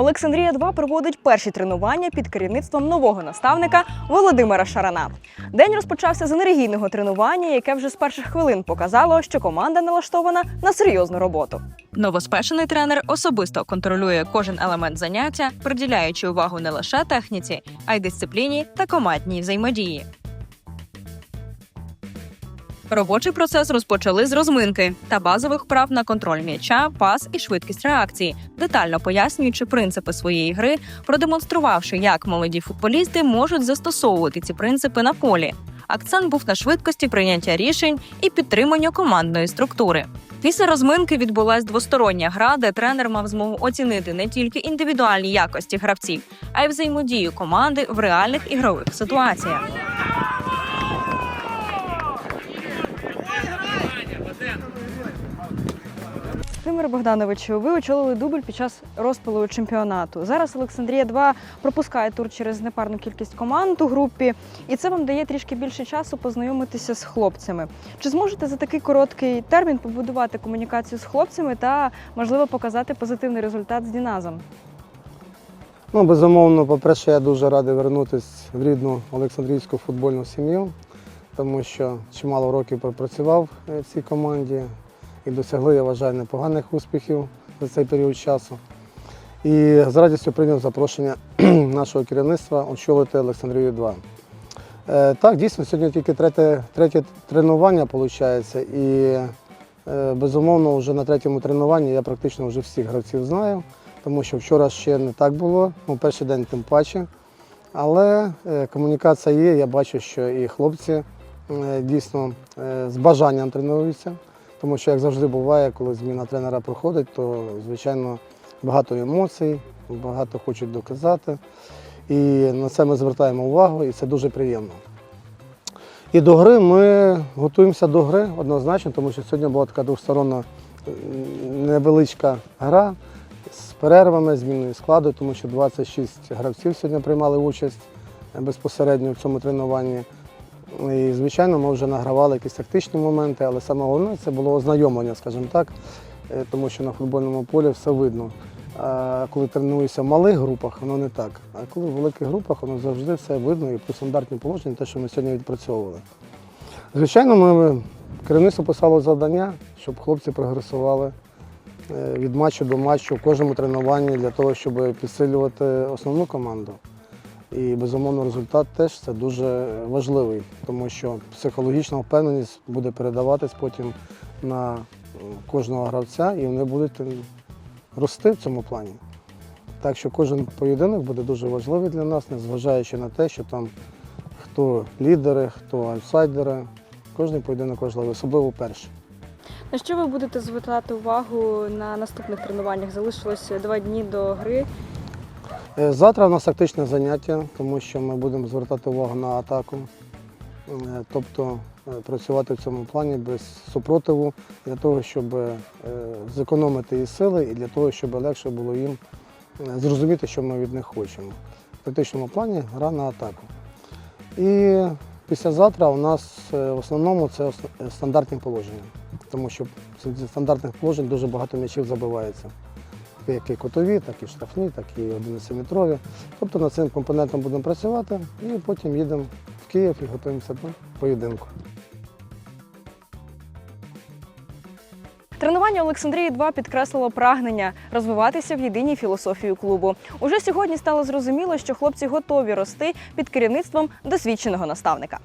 Олександрія 2 проводить перші тренування під керівництвом нового наставника Володимира Шарана. День розпочався з енергійного тренування, яке вже з перших хвилин показало, що команда налаштована на серйозну роботу. Новоспечений тренер особисто контролює кожен елемент заняття, приділяючи увагу не лише техніці, а й дисципліні та командній взаємодії. Робочий процес розпочали з розминки та базових прав на контроль м'яча, пас і швидкість реакції, детально пояснюючи принципи своєї гри, продемонструвавши, як молоді футболісти можуть застосовувати ці принципи на полі. Акцент був на швидкості прийняття рішень і підтриманню командної структури. Після розминки відбулась двостороння гра, де тренер мав змогу оцінити не тільки індивідуальні якості гравців, а й взаємодію команди в реальних ігрових ситуаціях. Володимир Богдановичу, ви очолили дубль під час розпалу чемпіонату. Зараз Олександрія 2 пропускає тур через непарну кількість команд у групі, і це вам дає трішки більше часу познайомитися з хлопцями. Чи зможете за такий короткий термін побудувати комунікацію з хлопцями та, можливо, показати позитивний результат з Діназом? Ну, безумовно, по-перше, я дуже радий вернутися в рідну Олександрійську футбольну сім'ю, тому що чимало років пропрацював е, в цій команді і досягли, я вважаю, непоганих успіхів за цей період часу. І з радістю прийняв запрошення нашого керівництва очолити Олександрію 2. Е, Так, дійсно, сьогодні тільки третє, третє тренування виходить. І е, безумовно, вже на третьому тренуванні я практично вже всіх гравців знаю тому що вчора ще не так було, ну, перший день тим паче. Але е, комунікація є, я бачу, що і хлопці дійсно з бажанням тренуються, тому що, як завжди буває, коли зміна тренера проходить, то, звичайно, багато емоцій, багато хочуть доказати. І на це ми звертаємо увагу, і це дуже приємно. І до гри ми готуємося до гри однозначно, тому що сьогодні була така двосторонна е, невеличка гра з перервами, зміною складу, тому що 26 гравців сьогодні приймали участь безпосередньо в цьому тренуванні. І, звичайно, ми вже награвали якісь тактичні моменти, але саме головне це було ознайомлення, скажімо так, е, тому що на футбольному полі все видно. А коли тренуєшся в малих групах, воно не так. А коли в великих групах, воно завжди все видно і по стандартній положенні, те, що ми сьогодні відпрацьовували. Звичайно, ми керівництво писало завдання, щоб хлопці прогресували е, від матчу до матчу в кожному тренуванні для того, щоб підсилювати основну команду. І безумовно результат теж це дуже важливий, тому що психологічна впевненість буде передаватись потім на кожного гравця, і вони будуть рости в цьому плані. Так що кожен поєдинок буде дуже важливий для нас, незважаючи на те, що там хто лідери, хто аутсайдери. Кожен поєдинок важливий, особливо перший. На що ви будете звертати увагу на наступних тренуваннях? Залишилось два дні до гри. Е, Завтра у нас тактичне заняття, тому що ми будемо звертати увагу на атаку, Е, тобто е, працювати в цьому плані без супротиву для того, щоб зекономити і сили, і для того, щоб легше було їм зрозуміти, що ми від них хочемо. В тактичному плані гра на атаку. І післязавтра у нас в основному це стандартні положення, тому що зі стандартних положень дуже багато м'ячів забивається як і котові, так і штрафні, так і 11-метрові. Тобто над цим компонентом будемо працювати і потім їдемо в Київ і готуємося до поєдинку. Тренування Олександрії 2 підкреслило прагнення розвиватися в єдиній філософії клубу. Уже сьогодні стало зрозуміло, що хлопці готові рости під керівництвом досвідченого наставника.